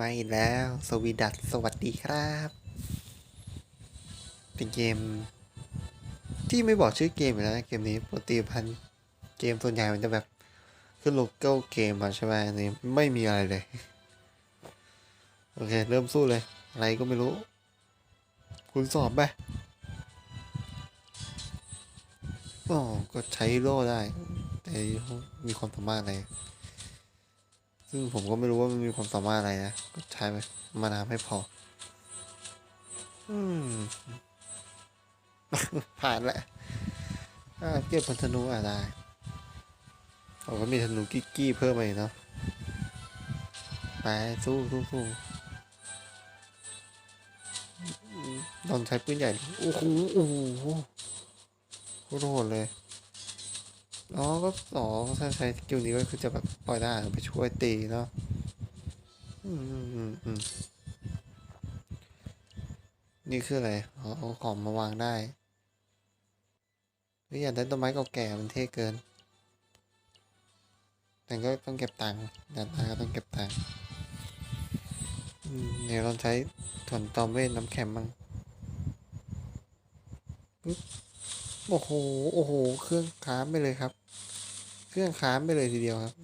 มาอีกแล้ว สวีดัสสวัสดีครับ เป็นเกม ที่ไม่บอกชื่อเกมอยู่แล้วนะเกมนี้ปกติพันเกมส่วนใหญ่มันจะแบบขึ้นโลโก้เกมมาใช่ไหมอันนี้ไม่มีอะไรเลย โอเค เริ่มสู้เลย อะไรก็ไม่รู้ คุณสอบไปอ๋อก็ใช้โร่ได้ แต่มีความสามารถอะไร ซึ่งผมก็ไม่รู้ว่ามันมีความสามารถอะไรนะ ก็ใช้ไปมานาไม่พอ อืม ผ่านแล้วเก็บพันธนูอะได้ผมก็มีธนูกิ๊กกี้เพิ่มมาอีกเนาะ ไป สู้สู้สู้ลองใช้ปืนใหญ่ โอ้โหโอ้โหโคตรโหดเลย อ๋อก็อ๋อถ้าใช้สกิลนี้ก็คือจะแบบปล่อยได้ไปช่วยตีเนาะอืมอืมอืมอืมนี่คืออะไรอ๋อเอาของมาวางได้เฮ้ยอยากได้ต้นไม้เก่าแก่มันเท่เกิน แต่ก็ต้องเก็บตังค์อยากได้ก็ต้องเก็บตังค์เดี๋ยวเราใช้ถอนตอมเวทน้ำแข็งมั่งโอ้โห โอ้โห เครื่องค้ามไปเลยครับ เครื่องค้ามไปเลยทีเดียวครับ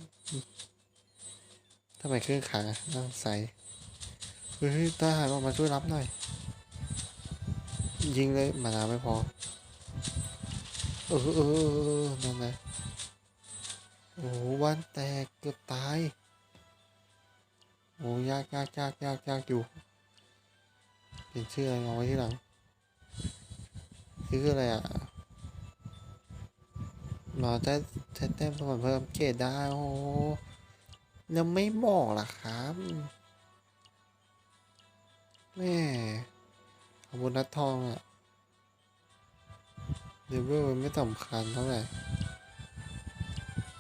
ทำไมเครื่องขาน่าใสเฮ้ยทหารออกมาช่วยรับหน่อย ยิงเลยมานาไม่พอ เออเออเออเออนั่นแหละโอ้โหวันแตกเกือบตายโอ้ยากยากยากยากยากอยู่เปลี่ยนชื่ออะไรเอาไว้ที่หลัง คืออะไรอะ เรอได้แต้มสมบัติเพิ่มเกรดได้โอ้โหยังไม่บอกล่ะครับแม่อาวุธนัดทองอะเลเวลมันไม่สำคัญเท่าไหร่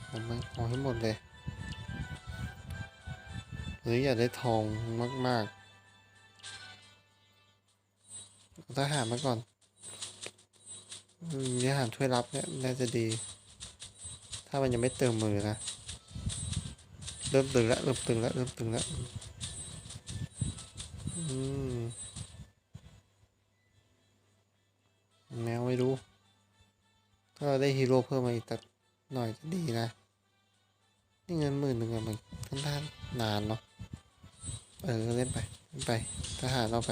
ผมไม่เอาให้หมดเลยหรืออยากได้ทองมากๆเอาทหารมาก่อนอืมทหารช่วยรับเนี่ยน่าจะดี ถ้ามันยังไม่เติมมือนะ เริ่มตึงแล้วเริ่มตึงแล้วเริ่มตึงแล้วอืมแมวไม่รู้ ถ้าเราได้ฮีโร่เพิ่มมาอีกตักหน่อยจะดีนะ นี่เงินหมื่นหนึ่งอะมันค่อนข้างนานเนาะ เออเล่นไปเล่นไป ทหารเอาไป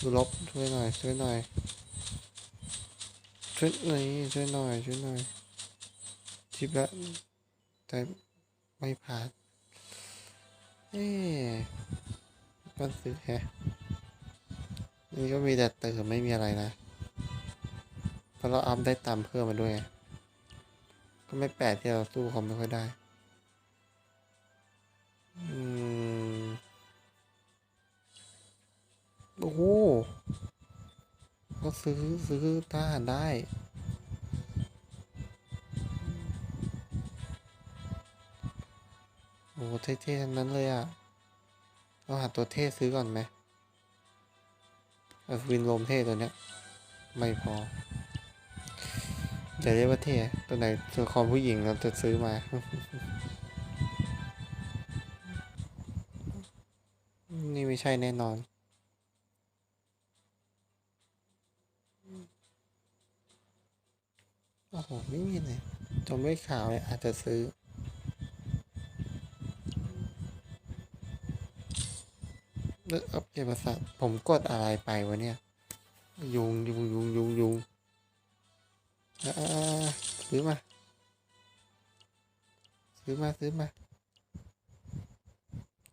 ดูลบช่วยหน่อย ช่วยหน่อย ช่วยหน่อยช่วยหน่อยช่วยหน่อย ชิปแล้ว แต่ไม่ผ่านเอ๊ก็ซื้อแฮะนี่ก็มีแต่เติมไม่มีอะไรนะเพราะเราอัพได้ตามเพิ่มมาด้วย ก็ไม่แปลกที่เราสู้เขาไม่ค่อยได้อืมโอ้โหก็ซื้อซื้อทหาได้ โอ้เท่ๆทั้งนั้นเลยอะเราหาตัวเท่ซื้อก่อนไหมอาวินโลมเท่ตัวเนี้ย ไม่พอจะเรียกว่าเท่ตัวไหนตัวคอมผู้หญิงเราจะซื้อมานี่ไม่ใช่แน่นอน โอ้โห ไม่มีเลยจมไม่ข่าวเลยอาจจะซื้อ เลือกอัปเกรดภาษาผมกดอะไรไปวะเนี่ย ยุงยุงยุงยุงยุงซื้อมา ซื้อมาซื้อมา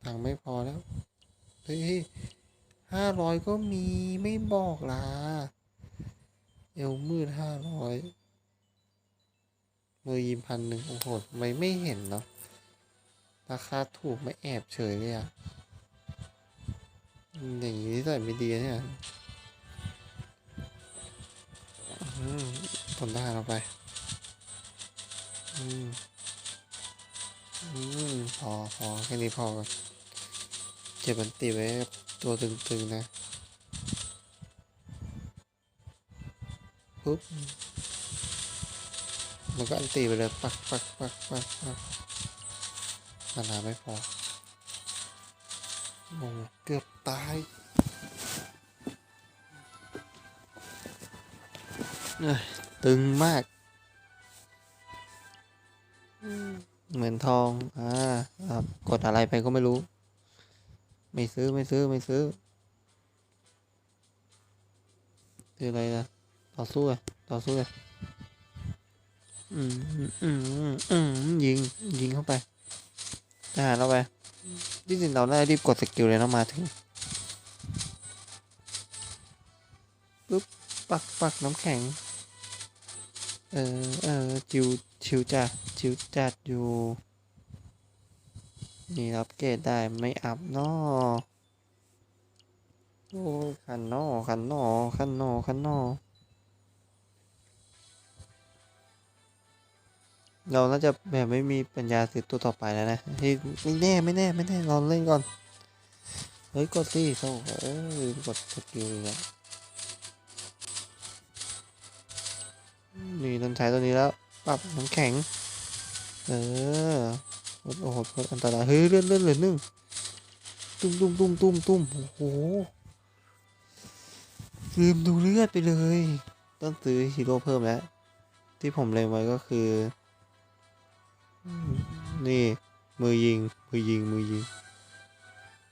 ตังไม่พอแล้วเฮ้ยห้าร้อยก็มีไม่บอกล่ะเอวมืดห้าร้อยมือยิมพันหนึ่งโอ้โหไม่ไม่เห็นเนาะราคาถูกไม่แอบเฉยเลยอะ อย่างนี้ใส่ไม่ดีนะเนี่ยทนได้เราไป อืม อืม พอพอแค่นี้พอก่อนเจ็บมันตีไว้ตัวตึงๆนะ ปุ๊บ มันก็อันตีไปเลย ปักปักปักปักปักมานาไม่พอ โอ้เกือบตายเอ้ยตึงมากเหมือนทอง อ่ากดอะไรไปก็ไม่รู้ ไม่ซื้อไม่ซื้อไม่ซื้อคืออะไรนะต่อสู้อะต่อสู้อะอืมอืมอืมยิง ยิงเข้าไปทหารเราไป ที่จริงเราได้รีบกดสกิลเลยนะมาถึงปุ๊บปักปักน้ำแข็ง เออเออจิวชิวจัดชิวจัดอยู่ นี่รับเกรดได้ไม่อัพนอโอ้ยคันนอคันนอคันนอคันนอ เราน่าจะแบบไม่มีปัญญาซื้อตัวต่อไปแล้วนะที่ไม่แน่ไม่แน่ไม่แน่ลองเล่นก่อน เฮ้ย กดสิโซ่เอ้ยลืมกดสกิลอีกแล้วนี่ต้นใช้ตัวนี้แล้วปรับน้ำแข็ง เออโอ้โหอันตรายเฮ้ยเลื่อนเลื่อนเลือหนึ่งตุ้มตุ้มตุ้มตุ้มตุ้มโอ้โหลืมดูเลือดไปเลย ต้องซื้อฮีโร่เพิ่มแล้ว ที่ผมเล็งไว้ก็คือ นี่ มือยิง มือยิง มือยิง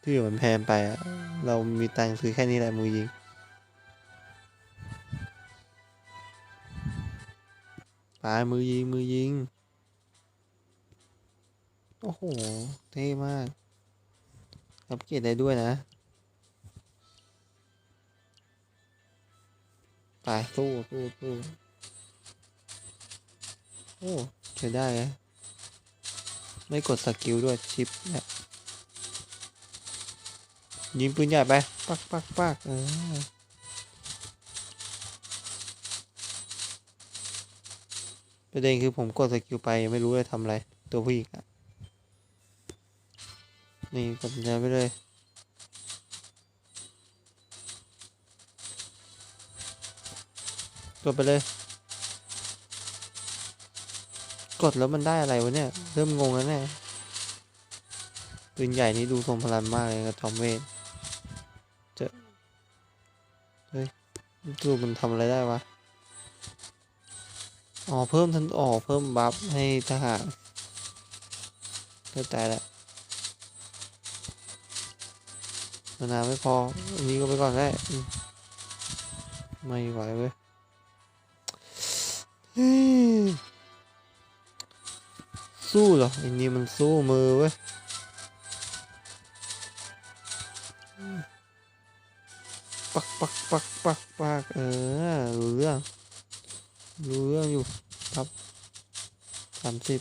ที่เหลือมันแพงไปอะเรามีตังค์ซื้อแค่นี้แหละมือยิงปลายมือยิง มือยิง โอ้โห เท่มาก อัปเกรดได้ด้วยนะ ไปสู้สู้สู้โอ้ใช้ได้นะ ไม่กดสกิลด้วยชิปเนี่ยยิงปืนใหญ่ไป ปักปักปักเออประเด็นคือผมกดสกิลไปยังไม่รู้เลยทำอะไร ตัวผู้หญิงอะนี่กดสัญญาณไปเลยกดไปเลย กดแล้วมันได้อะไรวะเนี่ย เริ่มงงแล้วเนี่ยปืนใหญ่นี่ดูทรงพลังมากเลยกับจอมเวทเจะเฮ้ยดูมันทำอะไรได้วะ อ๋อ เพิ่มทันอ๋อ เพิ่มบัฟให้ทหารเข้าใจแล้วมานานไม่พอ อันนี้ก็ไปก่อนได้อืมไม่ไหวเว้ยเฮ้ย สู้เหรอไอ้นี่มันสู้มือเว้ยปักปักปักปักปักเออรู้เรื่องรู้เรื่องอยู่ครับสามสิบ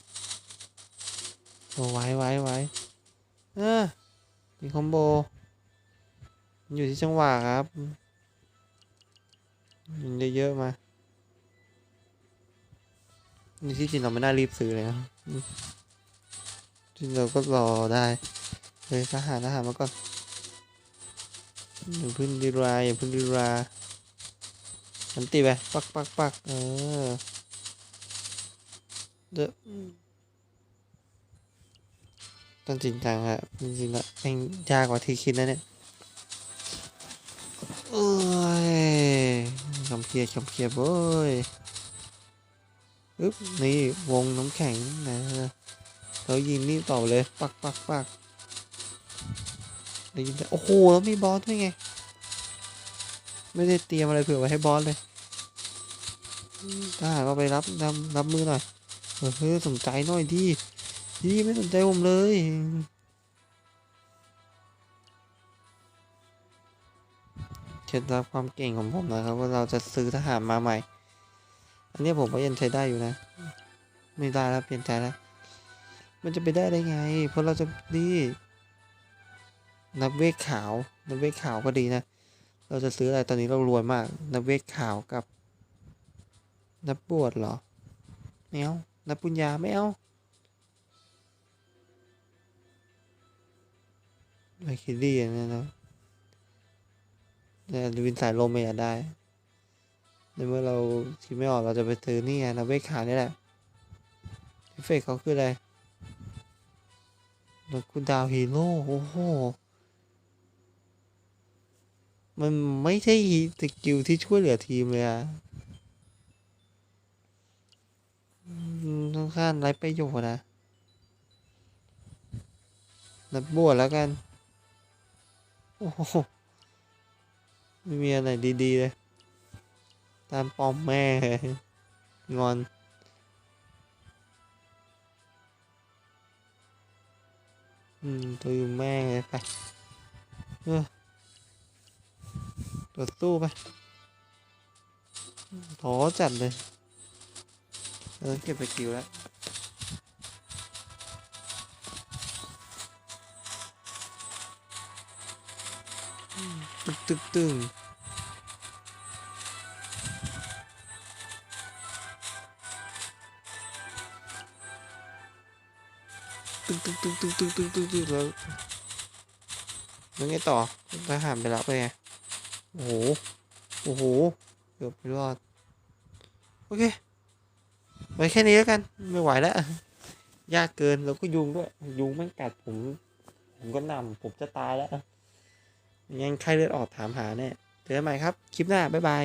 โอ้ไว้ไว้ไว้เออมีคอมโบมันอยู่ที่จังหวะครับยิงได้เยอะๆมานี่ที่จริงเราไม่น่ารีบซื้อเลยนะอืมจริง เราก็รอได้เฮ้ยทหารทหารมาก่อนอย่าพึ่งดีราอย่าพึ่งดีราอันตีไปปักปักปักเออเดอะต้องจริงจังอะจริงๆแล้วแม่งยากกว่าที่คิดนะเนี่ยโอ้ยคำเครียดคำเครียดเว้ยอึ๊บนี่วงน้ำแข็งนะ เรายิงนี่ต่อเลย ปักปักปักได้ยินแต่โอ้โหแล้วมีบอสด้วยไง ไม่ได้เตรียมอะไรเผื่อไว้ให้บอสเลยถ้าหากเราไปรับรับรับมือหน่อยเฮ้ยสนใจหน่อยดีดีไม่สนใจผมเลยเคล็ดลับความเก่งของผมนะครับ ว่าเราจะซื้อทหารมาใหม่ อันนี้ผมก็ยังใช้ได้อยู่นะ ไม่ได้แล้วเปลี่ยนใจแล้ว มันจะไปได้ได้ไง เพราะเราจะนี่นับเวทขาว นับเวทขาวก็ดีนะ เราจะซื้ออะไรตอนนี้เรารวยมาก นับเวทขาวกับ นับบวชเหรอไม่เอานับปุญญาไม่เอาไมคิดดีอันนี้นะแต่วินสายลมไม่อยากได้ในเมื่อเราคิดไม่ออกเราจะไปซื้อนี่ไงนะเวทขาวนี่แหละเอฟเฟกเขาคืออะไร ลดคูดาวฮีโร่โอ้โห มันไม่ใช่สกิลที่ช่วยเหลือทีมเลยอะค่อนข้างไร้ประโยชน์นะนัดบวชแล้วกัน โอ้โห ไม่มีอะไรดี ๆ เลย ตามปอมแม่เลยงอน อืมตัวอยู่แม่งเลยไปเออตัวสู้ไปท้อจัดเลยเออเก็บไปกิวแล้วตึกตึกตึง ตึ๊กตึ๊กตึ๊กตึ๊กตึ๊กตึ๊แล้วแล้ไงต่อไปหามไปแล้วไปไงโอ้โหโอ้โหเกือบไม่รอดโอเคไปแค่นี้แล้วกันไม่ไหวแล้วยากเกินแล้วก็ยุงด้วย ยุงมันกัดผมผมก็นำผมจะตายแล้วยังใครเลือดออกถามหาแน่เจอกันใหม่ครับ คลิปหน้า บ๊ายบาย